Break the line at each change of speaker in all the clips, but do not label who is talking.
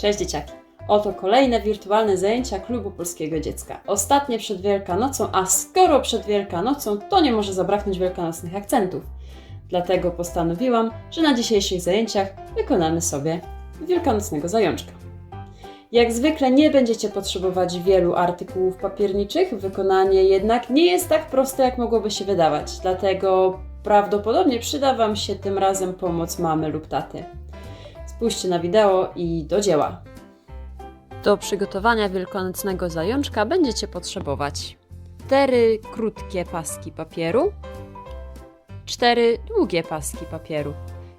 Cześć dzieciaki! Oto kolejne wirtualne zajęcia Klubu Polskiego Dziecka. Ostatnie przed Wielkanocą, a skoro przed Wielkanocą, to nie może zabraknąć wielkanocnych akcentów. Dlatego postanowiłam, że na dzisiejszych zajęciach wykonamy sobie wielkanocnego zajączka. Jak zwykle nie będziecie potrzebować wielu artykułów papierniczych, wykonanie jednak nie jest tak proste, jak mogłoby się wydawać, dlatego prawdopodobnie przyda Wam się tym razem pomoc mamy lub taty. Spójrzcie na wideo i do dzieła. Do przygotowania wielkanocnego zajączka będziecie potrzebować cztery krótkie paski papieru, cztery długie paski papieru.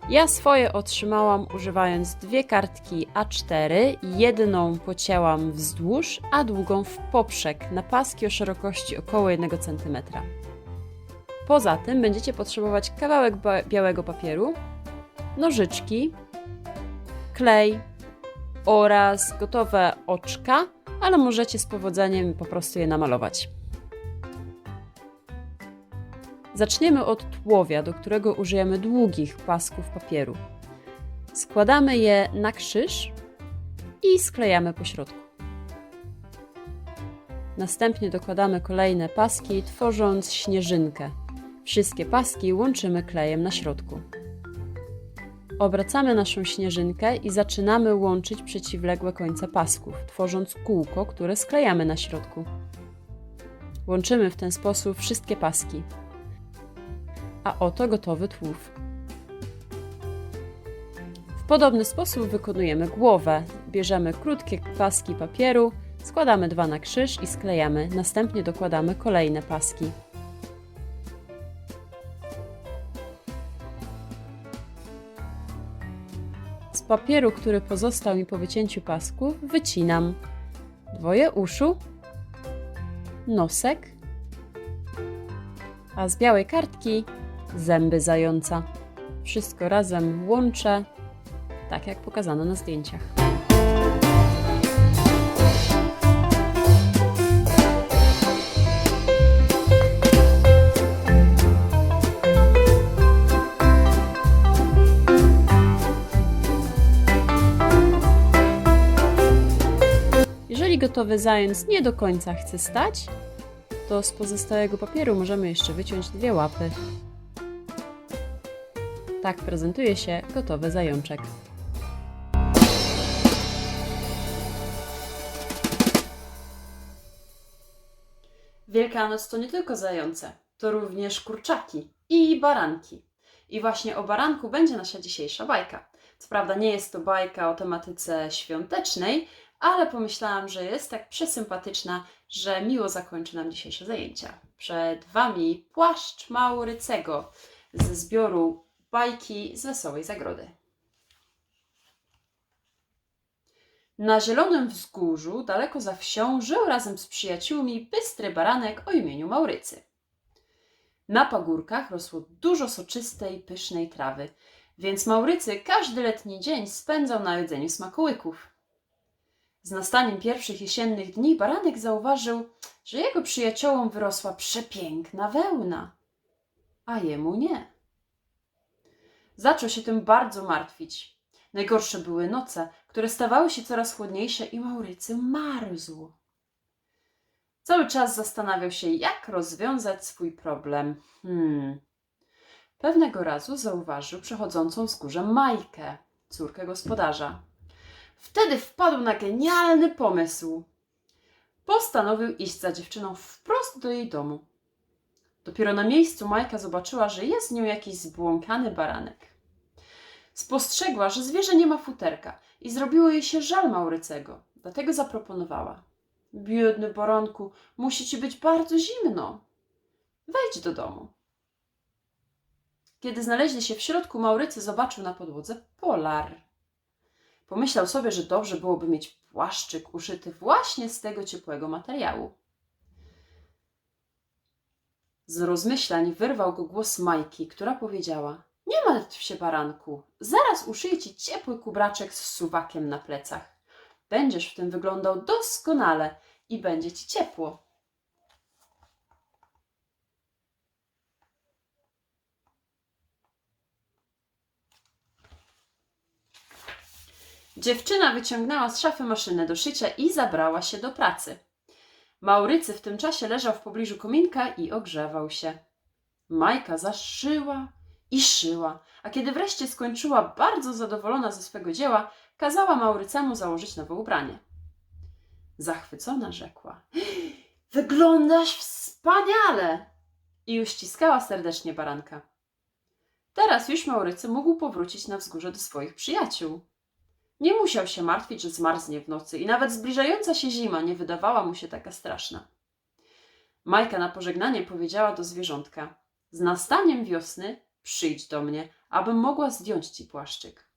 Ja swoje otrzymałam używając dwie kartki A4, jedną pocięłam wzdłuż, a drugą w poprzek na paski o szerokości około 1 cm. Poza tym będziecie potrzebować kawałek białego papieru, nożyczki, klej oraz gotowe oczka, ale możecie z powodzeniem po prostu je namalować. Zaczniemy od tułowia, do którego użyjemy długich pasków papieru. Składamy je na krzyż i sklejamy po środku. Następnie dokładamy kolejne paski, tworząc śnieżynkę. Wszystkie paski łączymy klejem na środku. Obracamy naszą śnieżynkę i zaczynamy łączyć przeciwległe końce pasków, tworząc kółko, które sklejamy na środku. Łączymy w ten sposób wszystkie paski. A oto gotowy tłów. W podobny sposób wykonujemy głowę. Bierzemy krótkie paski papieru, składamy dwa na krzyż i sklejamy. Następnie dokładamy kolejne paski. Papieru, który pozostał mi po wycięciu pasków, wycinam dwoje uszu, nosek, a z białej kartki zęby zająca. Wszystko razem łączę, tak jak pokazano na zdjęciach. Gotowy zając nie do końca chce stać, to z pozostałego papieru możemy jeszcze wyciąć dwie łapy. Tak prezentuje się gotowy zajączek. Wielkanoc to nie tylko zające, to również kurczaki i baranki. I właśnie o baranku będzie nasza dzisiejsza bajka. Co prawda nie jest to bajka o tematyce świątecznej, ale pomyślałam, że jest tak przesympatyczna, że miło zakończy nam dzisiejsze zajęcia. Przed Wami płaszcz Maurycego ze zbioru bajki z Wesołej Zagrody. Na zielonym wzgórzu, daleko za wsią, żył razem z przyjaciółmi bystry baranek o imieniu Maurycy. Na pagórkach rosło dużo soczystej, pysznej trawy, więc Maurycy każdy letni dzień spędzał na jedzeniu smakołyków. Z nastaniem pierwszych jesiennych dni baranek zauważył, że jego przyjaciołom wyrosła przepiękna wełna, a jemu nie. Zaczął się tym bardzo martwić. Najgorsze były noce, które stawały się coraz chłodniejsze i Maurycy marzł. Cały czas zastanawiał się, jak rozwiązać swój problem. Hmm. Pewnego razu zauważył przechodzącą wzgórze Majkę, córkę gospodarza. Wtedy wpadł na genialny pomysł. Postanowił iść za dziewczyną wprost do jej domu. Dopiero na miejscu Majka zobaczyła, że jest z nią jakiś zbłąkany baranek. Spostrzegła, że zwierzę nie ma futerka i zrobiło jej się żal Maurycego. Dlatego zaproponowała. Biedny baranku, musi ci być bardzo zimno. Wejdź do domu. Kiedy znaleźli się w środku, Maurycy zobaczył na podłodze polar. Pomyślał sobie, że dobrze byłoby mieć płaszczyk uszyty właśnie z tego ciepłego materiału. Z rozmyślań wyrwał go głos Majki, która powiedziała: Nie martw się, baranku, zaraz uszyję ci ciepły kubraczek z suwakiem na plecach. Będziesz w tym wyglądał doskonale i będzie ci ciepło. Dziewczyna wyciągnęła z szafy maszynę do szycia i zabrała się do pracy. Maurycy w tym czasie leżał w pobliżu kominka i ogrzewał się. Majka zaszyła i szyła, a kiedy wreszcie skończyła, bardzo zadowolona ze swego dzieła, kazała Maurycemu założyć nowe ubranie. Zachwycona rzekła: Wyglądasz wspaniale! I uściskała serdecznie baranka. Teraz już Maurycy mógł powrócić na wzgórze do swoich przyjaciół. Nie musiał się martwić, że zmarznie w nocy i nawet zbliżająca się zima nie wydawała mu się taka straszna. Majka na pożegnanie powiedziała do zwierzątka: Z nastaniem wiosny przyjdź do mnie, abym mogła zdjąć ci płaszczyk.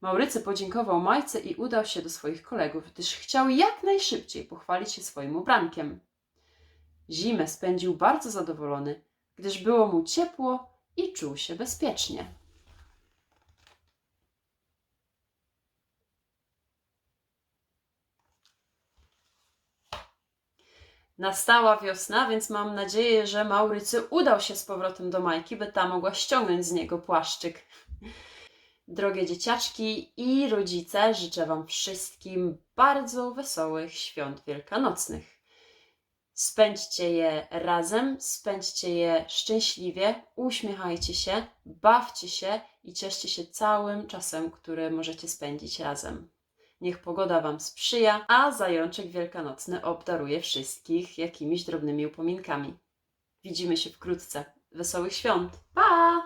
Maurycy podziękował Majce i udał się do swoich kolegów, gdyż chciał jak najszybciej pochwalić się swoim ubrankiem. Zimę spędził bardzo zadowolony, gdyż było mu ciepło i czuł się bezpiecznie. Nastała wiosna, więc mam nadzieję, że Maurycy udał się z powrotem do Majki, by ta mogła ściągnąć z niego płaszczyk. Drogie dzieciaczki i rodzice, życzę Wam wszystkim bardzo wesołych świąt wielkanocnych. Spędźcie je razem, spędźcie je szczęśliwie, uśmiechajcie się, bawcie się i cieszcie się całym czasem, który możecie spędzić razem. Niech pogoda Wam sprzyja, a zajączek wielkanocny obdaruje wszystkich jakimiś drobnymi upominkami. Widzimy się wkrótce. Wesołych świąt. Pa!